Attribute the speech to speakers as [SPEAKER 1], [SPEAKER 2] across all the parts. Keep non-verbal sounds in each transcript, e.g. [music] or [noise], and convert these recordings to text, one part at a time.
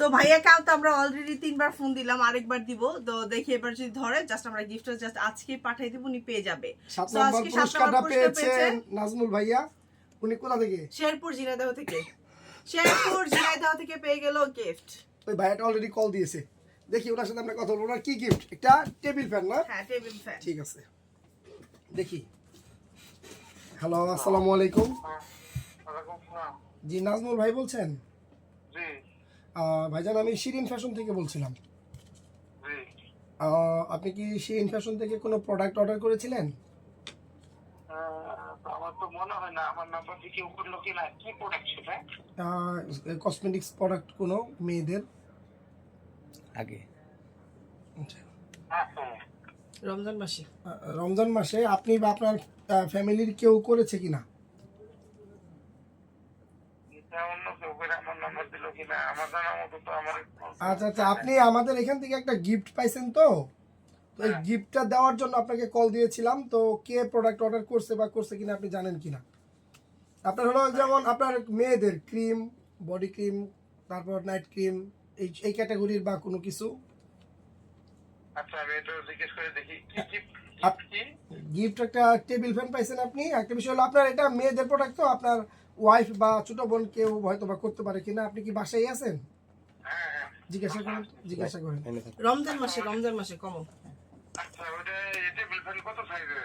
[SPEAKER 1] তো ভাইয়াকেও তো আমরা অলরেডি তিনবার ফোন দিলাম আরেকবার দিব। তো দেখি এবার যদি ধরে জাস্ট আমরা গিফটটা জাস্ট আজকে পাঠিয়ে দিব উনি পেয়ে যাবে।
[SPEAKER 2] সাত নম্বর
[SPEAKER 1] আজকে সাত
[SPEAKER 2] পুরস্কারটা পেয়েছেন নাজমুল ভাইয়া। উনি কোথা থেকে?
[SPEAKER 1] শেরপুর ঝিনাইদহ থেকে। শেরপুর ঝিনাইদহ থেকে পেয়ে গেল গিফট
[SPEAKER 2] ওই ভাইয়াটা অলরেডি কল দিয়েছে। দেখি ওনার সাথে আমরা কথা বলব। ওনার কি গিফট একটা টেবিল ফ্যান না?
[SPEAKER 1] হ্যাঁ টেবিল ফ্যান
[SPEAKER 2] ঠিক আছে। দেখি। হ্যালো আসসালামু আলাইকুম। জি নাজমুল ভাই বলছেন?
[SPEAKER 3] জি।
[SPEAKER 2] ভাইজান আমি শিরিন ফ্যাশন থেকে বলছিলাম। আপনি কি শিরিন ফ্যাশন থেকে কোনো প্রোডাক্ট অর্ডার করেছিলেন?
[SPEAKER 3] আমার তো মনে হয় না আমার নাম্বার দিয়ে করল কিনা। কি প্রোডাক্ট সেটা?
[SPEAKER 2] কসমেটিক্স প্রোডাক্ট কোনো মেয়েদের?
[SPEAKER 4] আগে।
[SPEAKER 2] আচ্ছা।
[SPEAKER 3] হ্যাঁ হ্যাঁ।
[SPEAKER 1] রমজান মাসে।
[SPEAKER 2] রমজান মাসে আপনি বা আপনার ফ্যামিলির কেউ করেছে কিনা
[SPEAKER 3] এটা অন্য কেউ করে আমার নাম্বার দিল কিনা আমার জানা মতো তো আমার
[SPEAKER 2] আচ্ছা আচ্ছা আপনি আমাদের এখান থেকে একটা গিফট পাইছেন তো? তো এই গিফটটা দেওয়ার জন্য আপনাকে কল দিয়েছিলাম তো কে প্রোডাক্ট অর্ডার করছে বা করছে কিনা আপনি জানেন কিনা? আপনার হলো যেমন আপনার মেয়েদের ক্রিম বডি ক্রিম তারপর নাইট ক্রিম এই এই ক্যাটাগরির বা কোনো কিছু?
[SPEAKER 3] আচ্ছা আমি এটা জিজ্ঞেস করে দেখি। কি
[SPEAKER 2] গিফট একটা টেবিল ফ্যান পাইছেন আপনি। একটা বিষয় হলো আপনার এটা মেয়েদের প্রোডাক্ট তো আপনার ওয়াইফ বা ছোট বোন কেউ হয়তো বা করতে পারে কিনা আপনি কি বাসায় আছেন?
[SPEAKER 3] হ্যাঁ হ্যাঁ
[SPEAKER 2] জিজ্ঞাসা করেন। জিজ্ঞাসা করেন
[SPEAKER 1] রমজান মাসে রমজান মাসে
[SPEAKER 3] আচ্ছা সাইজের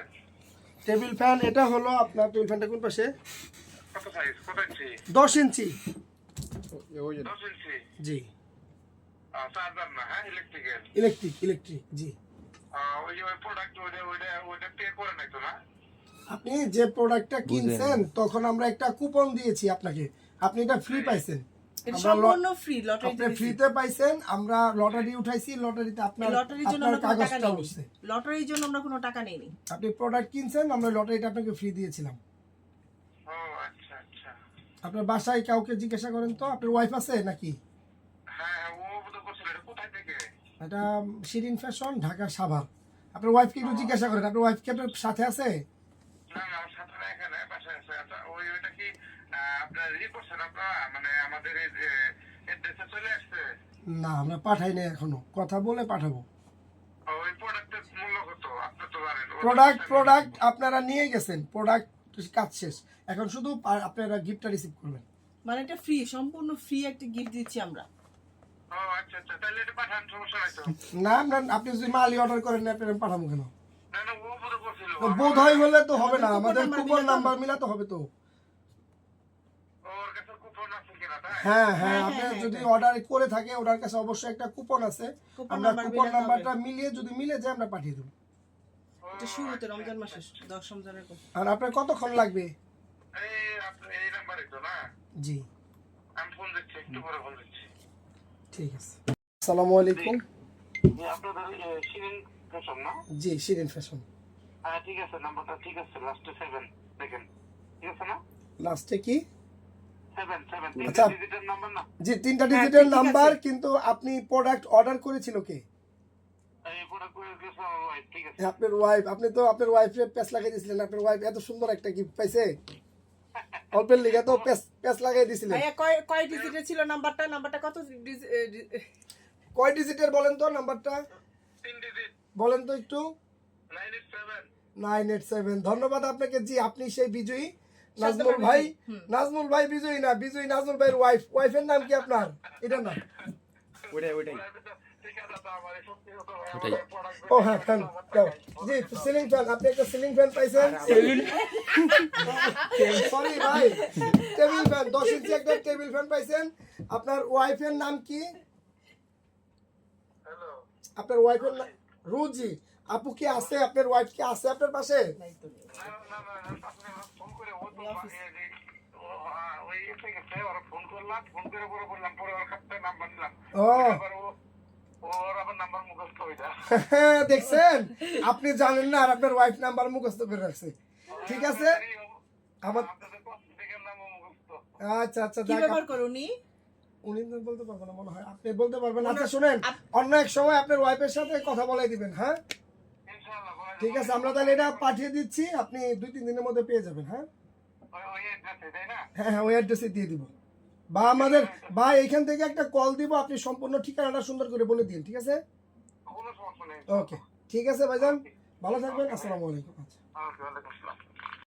[SPEAKER 2] টেবিল ফ্যান এটা হলো আপনার টেবিল ফ্যানটা কোন পাশে? দশ ইঞ্চি।
[SPEAKER 3] দশ ইঞ্চি?
[SPEAKER 2] জি।
[SPEAKER 3] হ্যাঁ ইলেকট্রিক্যাল
[SPEAKER 2] ইলেকট্রিক ইলেকট্রিক জি।
[SPEAKER 3] ওই যে ওই প্রোডাক্ট ওইটা ওইটা ওইটা পে করে নাই তো না?
[SPEAKER 2] আপনি যে প্রোডাক্টটা কিনছেন তখন আমরা একটা কুপন দিয়েছি আপনাকে। আপনি এটা ফ্রি পাইছেন।
[SPEAKER 1] এটা
[SPEAKER 2] আমরা ল-
[SPEAKER 1] সম্পূর্ণ ফ্রি
[SPEAKER 2] আপনি ফ্রিতে পাইছেন আমরা লটারি উঠাইছি লটারিতে আপনার
[SPEAKER 1] লটারির জন্য আমরা কোনো টাকা নেইনি। লটারির জন্য আমরা কোনো টাকা নেইনি।
[SPEAKER 2] আপনি প্রোডাক্ট কিনছেন আমরা লটারিটা আপনাকে ফ্রি দিয়েছিলাম।
[SPEAKER 3] ও আচ্ছা আচ্ছা।
[SPEAKER 2] আপনার বাসায় কাউকে জিজ্ঞাসা করেন তো আপনার ওয়াইফ আছে নাকি?
[SPEAKER 3] হ্যাঁ ও তো করছিল। এটা কোথায় থেকে?
[SPEAKER 2] এটা শিরিন ফ্যাশন ঢাকা সাভার। আপনার ওয়াইফকে একটু জিজ্ঞাসা করেন আপনার ওয়াইফ কি আপনার সাথে আছে
[SPEAKER 3] না না আমার সাথে না এখানে বাসায় আছে আচ্ছা ওই ওইটা কি আহ, আপনার করছেন? আপনারা মানে আমাদের এই যে এড্রেসে চলে আসছে?
[SPEAKER 2] না আমরা পাঠাই নাই এখনও। কথা বলে পাঠাবো।
[SPEAKER 3] ওই প্রোডাক্টের মূল্য কত? আপনি তো জানেন।
[SPEAKER 2] প্রোডাক্ট প্রোডাক্ট আপনারা নিয়ে গেছেন। প্রোডাক্ট কাজ শেষ। এখন শুধু আপনারা গিফটটা রিসিভ করবেন।
[SPEAKER 1] মানে এটা ফ্রি সম্পূর্ণ ফ্রি একটা গিফট দিচ্ছি আমরা।
[SPEAKER 3] ও আচ্ছা আচ্ছা। তাহলে এটা পাঠান সমস্যা নাই তো।
[SPEAKER 2] না না আপনি যদি মালই অর্ডার করেন না আপনারা পাঠাবো কেন?
[SPEAKER 3] না না বোধ
[SPEAKER 2] হয় হলে তো হবে না।
[SPEAKER 1] আমাদের কুপন নাম্বার
[SPEAKER 2] মিলাতে হবে তো
[SPEAKER 3] ওর কাছে কুপন আছে কিনা তাই
[SPEAKER 2] হ্যাঁ হ্যাঁ
[SPEAKER 1] হ্যাঁ,
[SPEAKER 2] আপনি
[SPEAKER 1] হ্যাঁ,
[SPEAKER 2] যদি অর্ডার করে থাকে ওনার কাছে অবশ্যই একটা কুপন আছে। আমরা কুপন নাম্বারটা মিলিয়ে যদি মিলে যায় আমরা পাঠিয়ে দেবো।
[SPEAKER 1] এটা শুরুতে রমজান মাসে দশ রমজানের
[SPEAKER 2] আর আপনার কতক্ষণ লাগবে?
[SPEAKER 3] এই আপনি এই নাম্বারে তো না
[SPEAKER 2] জি।
[SPEAKER 3] আমি ফোন দিচ্ছি একটু পরে ফোন দিচ্ছি।
[SPEAKER 2] ঠিক আছে। আসসালামু আলাইকুম।
[SPEAKER 3] যে শিরিন ফ্যাশন না?
[SPEAKER 2] জি শিরিন ফ্যাশন।
[SPEAKER 3] হ্যাঁ ঠিক আছে নাম্বারটা ঠিক আছে লাস্টে সেভেন দেখেন। ঠিক আছে না?
[SPEAKER 2] লাস্টে কি? আচ্ছা।
[SPEAKER 3] তিনটা ডিজিটের নাম্বার
[SPEAKER 2] জি তিনটা
[SPEAKER 1] হ্যাঁ,
[SPEAKER 2] ডিজিটের
[SPEAKER 1] ঠিক আছে।
[SPEAKER 2] নাম্বার কিন্তু আপনি প্রোডাক্ট অর্ডার করেছিল কে? আপনার ওয়াইফ আপনি তো আপনার ওয়াইফের প্যাস লাগাই দিয়েছিলেন আপনার ওয়াইফ এত সুন্দর একটা গিফট পাইছে। [laughs] অল্পের লিগে তো প্যাস প্যাস লাগাই দিয়েছিলেন
[SPEAKER 1] কয় কয় ডিজিটের ছিল নাম্বারটা নাম্বারটা কত
[SPEAKER 2] কয় ডিজিটের বলেন তো নাম্বারটা বলেন তো একটু।
[SPEAKER 3] নাইন এইট সেভেন
[SPEAKER 2] ধন্যবাদ আপনাকে। জি আপনি সেই বিজয়ী। নাজমুল ভাই নাজমুল ভাই বিজয়ী না বিজয়ী নাজমুল ভাইয়ের ওয়াইফ ওয়াইফের নাম কি আপনার? এটা না।
[SPEAKER 4] ওইটাই ওইটাই।
[SPEAKER 2] ও হ্যাঁ ফ্যান জি সিলিং ফ্যান আপনি একটা সিলিং ফ্যান পাইছেন? সরি ভাই। টেবিল ফ্যান দশ ইঞ্চি একটা টেবিল ফ্যান পাইছেন। আপনার ওয়াইফের নাম কি? আপনার ওয়াইফের নাম রুজি। আপু কি আছে? আপনার ওয়াইফ কি আছে আপনার পাশে? দেখছেন আপনি জানেন না আর আপনার ওয়াইফ নাম্বার মুখস্থ করে রাখছে ঠিক আছে আমার আচ্ছা আচ্ছা
[SPEAKER 1] কি ব্যবহার করো উনি
[SPEAKER 2] উনি বলতে পারবেন না মনে হয় আপনি বলতে পারবেন আচ্ছা শুনেন অন্য এক সময় আপনার ওয়াইফের সাথে কথা বলাই দিবেন হ্যাঁ ঠিক আছে আমরা তাহলে এটা পাঠিয়ে দিচ্ছি আপনি দুই তিন দিনের মধ্যে পেয়ে যাবেন হ্যাঁ
[SPEAKER 3] ওই ওই অ্যাড্রেসে তাই না
[SPEAKER 2] হ্যাঁ হ্যাঁ ওই অ্যাড্রেসে দিয়ে দিব। বা আমাদের বা এইখান থেকে একটা কল দিব আপনি সম্পূর্ণ ঠিকানাটা সুন্দর করে বলে দিন ঠিক আছে? ওকে ঠিক আছে ভাইজান। ভালো থাকবেন আসসালামু আলাইকুম। আচ্ছা।